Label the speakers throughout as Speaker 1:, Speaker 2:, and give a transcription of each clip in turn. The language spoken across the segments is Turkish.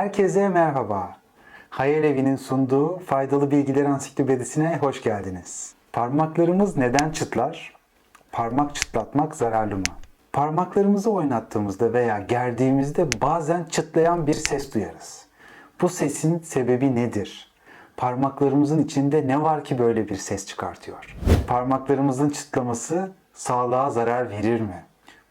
Speaker 1: Herkese merhaba. Hayal Evi'nin sunduğu Faydalı Bilgiler Ansiklopedisine hoş geldiniz. Parmaklarımız neden çıtlar? Parmak çıtlatmak zararlı mı? Parmaklarımızı oynattığımızda veya gerdiğimizde bazen çıtlayan bir ses duyarız. Bu sesin sebebi nedir? Parmaklarımızın içinde ne var ki böyle bir ses çıkartıyor? Parmaklarımızın çıtlaması sağlığa zarar verir mi?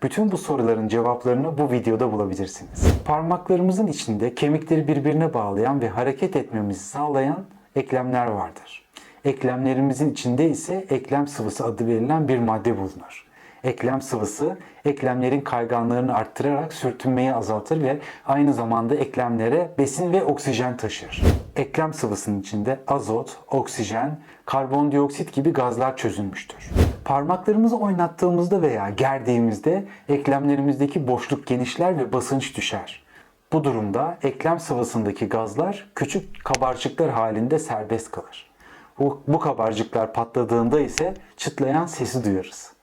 Speaker 1: Bütün bu soruların cevaplarını bu videoda bulabilirsiniz. Parmaklarımızın içinde kemikleri birbirine bağlayan ve hareket etmemizi sağlayan eklemler vardır. Eklemlerimizin içinde ise eklem sıvısı adı verilen bir madde bulunur. Eklem sıvısı eklemlerin kayganlığını arttırarak sürtünmeyi azaltır ve aynı zamanda eklemlere besin ve oksijen taşır. Eklem sıvısının içinde azot, oksijen, karbondioksit gibi gazlar çözülmüştür. Parmaklarımızı oynattığımızda veya gerdiğimizde eklemlerimizdeki boşluk genişler ve basınç düşer. Bu durumda eklem sıvısındaki gazlar küçük kabarcıklar halinde serbest kalır. Bu, bu kabarcıklar patladığında ise çıtlayan sesi duyarız.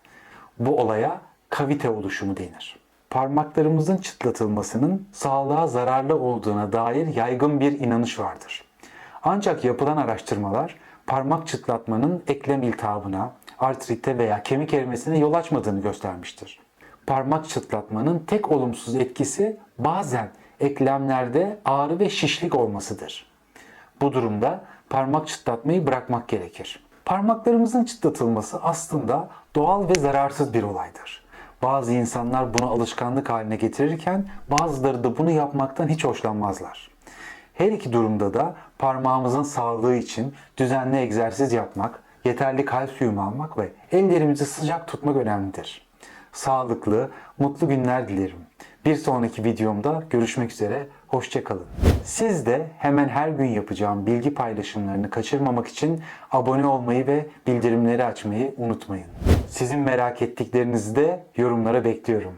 Speaker 1: Bu olaya kavite oluşumu denir. Parmaklarımızın çıtlatılmasının sağlığa zararlı olduğuna dair yaygın bir inanış vardır. Ancak yapılan araştırmalar parmak çıtlatmanın eklem iltihabına, artrite veya kemik erimesine yol açmadığını göstermiştir. Parmak çıtlatmanın tek olumsuz etkisi bazen eklemlerde ağrı ve şişlik olmasıdır. Bu durumda parmak çıtlatmayı bırakmak gerekir. Parmaklarımızın çıtlatılması aslında doğal ve zararsız bir olaydır. Bazı insanlar bunu alışkanlık haline getirirken bazıları da bunu yapmaktan hiç hoşlanmazlar. Her iki durumda da parmağımızın sağlığı için düzenli egzersiz yapmak, yeterli kalsiyum almak ve ellerimizi sıcak tutmak önemlidir. Sağlıklı, mutlu günler dilerim. Bir sonraki videomda görüşmek üzere, hoşçakalın. Siz de hemen her gün yapacağım bilgi paylaşımlarını kaçırmamak için abone olmayı ve bildirimleri açmayı unutmayın. Sizin merak ettiklerinizi de yorumlara bekliyorum.